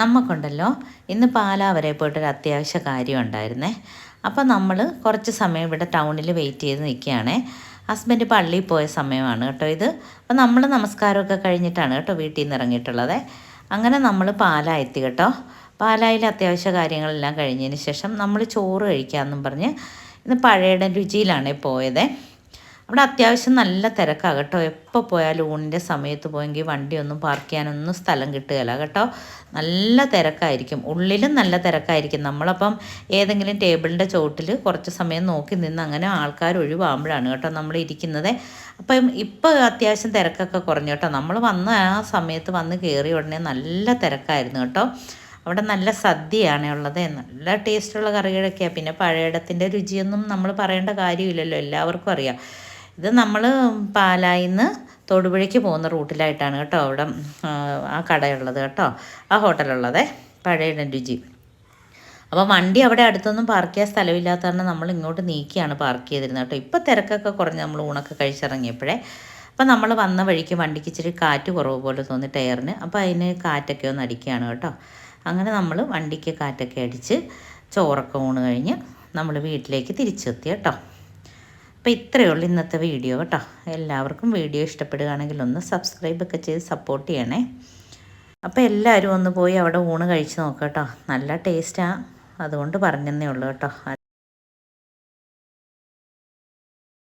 നമുക്കുണ്ടല്ലോ ഇന്ന് പാലാ വരെ പോയിട്ടൊരു അത്യാവശ്യ കാര്യം ഉണ്ടായിരുന്നേ. അപ്പം നമ്മൾ കുറച്ച് സമയം ഇവിടെ ടൗണിൽ വെയിറ്റ് ചെയ്ത് നിൽക്കുകയാണേ. ഹസ്ബൻഡ് പള്ളിയിൽ പോയ സമയമാണ് കേട്ടോ ഇത്. അപ്പം നമ്മൾ നമസ്കാരമൊക്കെ കഴിഞ്ഞിട്ടാണ് കേട്ടോ വീട്ടിൽ നിന്ന് ഇറങ്ങിയിട്ടുള്ളത്. അങ്ങനെ നമ്മൾ പാലാ എത്തി കേട്ടോ. പാലായിൽ അത്യാവശ്യ കാര്യങ്ങളെല്ലാം കഴിഞ്ഞതിന് ശേഷം നമ്മൾ ചോറ് കഴിക്കാമെന്നും പറഞ്ഞ് ഇന്ന് പഴയുടെ രുചിയിലാണ് പോയത്. അവിടെ അത്യാവശ്യം നല്ല തിരക്കാണ് കേട്ടോ എപ്പോൾ പോയാലും ഊണിന്റെ സമയത്ത് പോയെങ്കിൽ വണ്ടിയൊന്നും പാർക്ക് ചെയ്യാനൊന്നും സ്ഥലം കിട്ടുകയില്ല കേട്ടോ. നല്ല തിരക്കായിരിക്കും. ഉള്ളിലും നല്ല തിരക്കായിരിക്കും. നമ്മളപ്പം ഏതെങ്കിലും ടേബിളിന്റെ ചോട്ടിൽ കുറച്ച് സമയം നോക്കി നിന്ന് അങ്ങനെ ആൾക്കാർ ഒഴിവാകുമ്പോഴാണ് കേട്ടോ നമ്മൾ ഇരിക്കുന്നത്. അപ്പം ഇപ്പോൾ അത്യാവശ്യം തിരക്കൊക്കെ കുറഞ്ഞു കേട്ടോ. നമ്മൾ വന്ന ആ സമയത്ത് വന്ന് കയറിയ ഉടനെ നല്ല തിരക്കായിരുന്നു കേട്ടോ. അവിടെ നല്ല സദ്യയാണ് ഉള്ളത്. നല്ല ടേസ്റ്റുള്ള കറികളൊക്കെയാണ് പിന്നെ പഴയടത്തിന്റെ രുചിയൊന്നും നമ്മൾ പറയേണ്ട കാര്യമില്ലല്ലോ. എല്ലാവർക്കും അറിയാം. ഇത് നമ്മൾ പാലായിന്ന് തൊടുപുഴയ്ക്ക് പോകുന്ന റൂട്ടിലായിട്ടാണ് കേട്ടോ അവിടെ ആ കടയുള്ളത് കേട്ടോ ആ ഹോട്ടലുള്ളത് പഴയ രുചി അപ്പോൾ വണ്ടി അവിടെ അടുത്തൊന്നും പാർക്ക് ചെയ്യാൻ സ്ഥലമില്ലാത്ത കാരണം നമ്മൾ ഇങ്ങോട്ട് നീക്കിയാണ് പാർക്ക് ചെയ്തിരുന്നത് കേട്ടോ. ഇപ്പോൾ തിരക്കൊക്കെ കുറഞ്ഞ് നമ്മൾ ഊണൊക്കെ കഴിച്ചിറങ്ങിയപ്പോഴേ അപ്പോൾ നമ്മൾ വന്ന വഴിക്ക് വണ്ടിക്ക് ഇച്ചിരി കാറ്റ് കുറവ് പോലെ തോന്നി ടയറിന്. അപ്പോൾ അതിന് കാറ്റൊക്കെ ഒന്ന് അടിക്കുകയാണ് കേട്ടോ. അങ്ങനെ നമ്മൾ വണ്ടിക്ക് കാറ്റൊക്കെ അടിച്ച് ചോറൊക്കെ ഊണ് കഴിഞ്ഞ് നമ്മൾ വീട്ടിലേക്ക് തിരിച്ചെത്തി കേട്ടോ. അപ്പോൾ ഇത്രയേ ഉള്ളൂ ഇന്നത്തെ വീഡിയോ കേട്ടോ. എല്ലാവർക്കും വീഡിയോ ഇഷ്ടപ്പെടുകയാണെങ്കിൽ ഒന്ന് സബ്സ്ക്രൈബ് ഒക്കെ ചെയ്ത് സപ്പോർട്ട് ചെയ്യണേ. അപ്പോൾ എല്ലാവരും ഒന്ന് പോയി അവിടെ ഊണ് കഴിച്ച് നോക്കാം കേട്ടോ. നല്ല ടേസ്റ്റാണ് അതുകൊണ്ട് പറഞ്ഞെന്നേ ഉള്ളൂ കേട്ടോ.